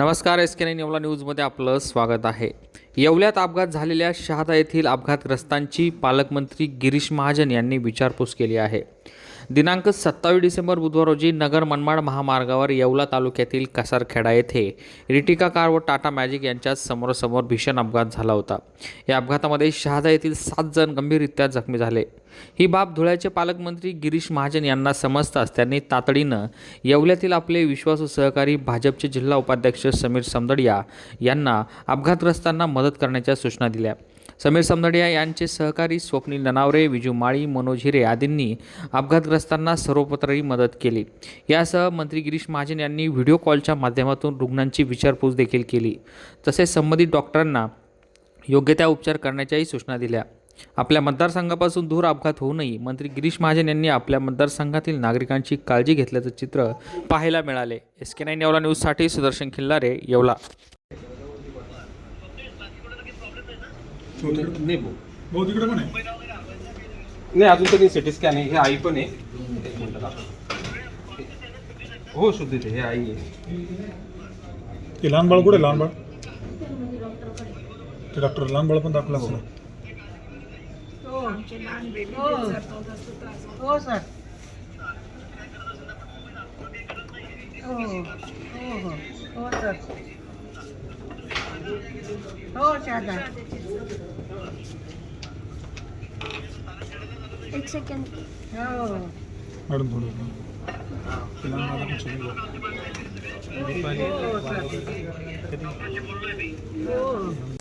नमस्कार S K nine Yeola न्यूजमध्ये आपलं स्वागत आहे. येवल्यात अपघात झालेल्या शहादा येथील अपघातग्रस्तांची पालकमंत्री गिरीश महाजन यांनी विचारपूस केली आहे. दिनांक सत्तावीस डिसेंबर बुधवार रोजी नगर मनमाड महामार्गावर येवला तालुक्यातील कसारखेडा येथे रिटिका कार व टाटा मॅजिक यांच्या समोरासमोर भीषण अपघात झाला होता. या अपघातामध्ये शहादा येथील सात जण गंभीररित्या जखमी झाले. ही बाब धुळ्याचे पालकमंत्री गिरीश महाजन यांना समजताच त्यांनी तातडीनं येवल्यातील आपले विश्वासू सहकारी भाजपचे जिल्हा उपाध्यक्ष समीर समदडिया यांना अपघातग्रस्तांना मदत करण्याच्या सूचना दिल्या. समीर समदडिया यांचे सहकारी स्वप्नील ननावरे विजू माळी मनोज हिरे आदींनी अपघातग्रस्तांना सर्वपत्रही मदत केली. यासह मंत्री गिरीश महाजन यांनी व्हिडिओ कॉलच्या माध्यमातून रुग्णांची विचारपूस देखील केली. तसेच संबंधित डॉक्टरांना योग्य त्या उपचार करण्याच्याही सूचना दिल्या. आपल्या मतदारसंघापासून दूर अपघात होऊ नये. मंत्री गिरीश महाजन यांनी आपल्या मतदारसंघातील नागरिकांची काळजी घेतल्याचं चित्र पाहायला मिळाले. एस के नाईन येवला न्यूजसाठी सुदर्शन खिल्लारे येवला. नाही भाऊ भाऊ तिकडे पण आहे नाही अजून तरी सिटी स्कॅन आहे. हे आई पण आहे. एक मिनिट दाखव. हो शुद्ध ते हे आई आहे. ते लहान बाळ कुठे लहान बाळ? ते डॉक्टर लहान बाळ पण दाखवला असं हो. सर हो हो हो हो सर. हो शादा एक सेकंड हो. मॅडम थोडं ते लहान बाळाला पण सगळं बघ.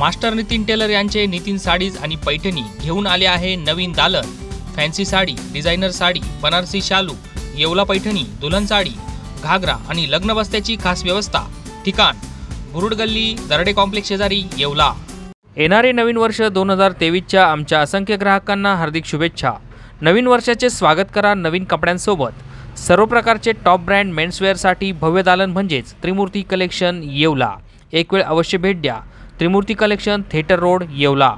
मास्टर नितीन टेलर यांचे नितीन साडीज आणि पैठणी घेऊन आले आहे नवीन दालन फॅन्सी साडी डिझायनर साडी बनारसी शालू येवला पैठणी दुल्हन साडी घागरा आणि लग्न बस्त्याची खास व्यवस्था. ठिकाण बुरुड गल्ली दरडे कॉम्प्लेक्स शेजारी येवला. येणारे नवीन वर्ष दोन हजार तेवीसच्या आमच्या असंख्य ग्राहकांना हार्दिक शुभेच्छा. नवीन वर्षाचे स्वागत करा नवीन कपड्यांसोबत. सर्व प्रकारचे टॉप ब्रँड मेन्सवेअरसाठी भव्य दालन म्हणजेच त्रिमूर्ती कलेक्शन येवला. एक वेळ अवश्य भेट द्या. Trimurti collection theatre road Yeola.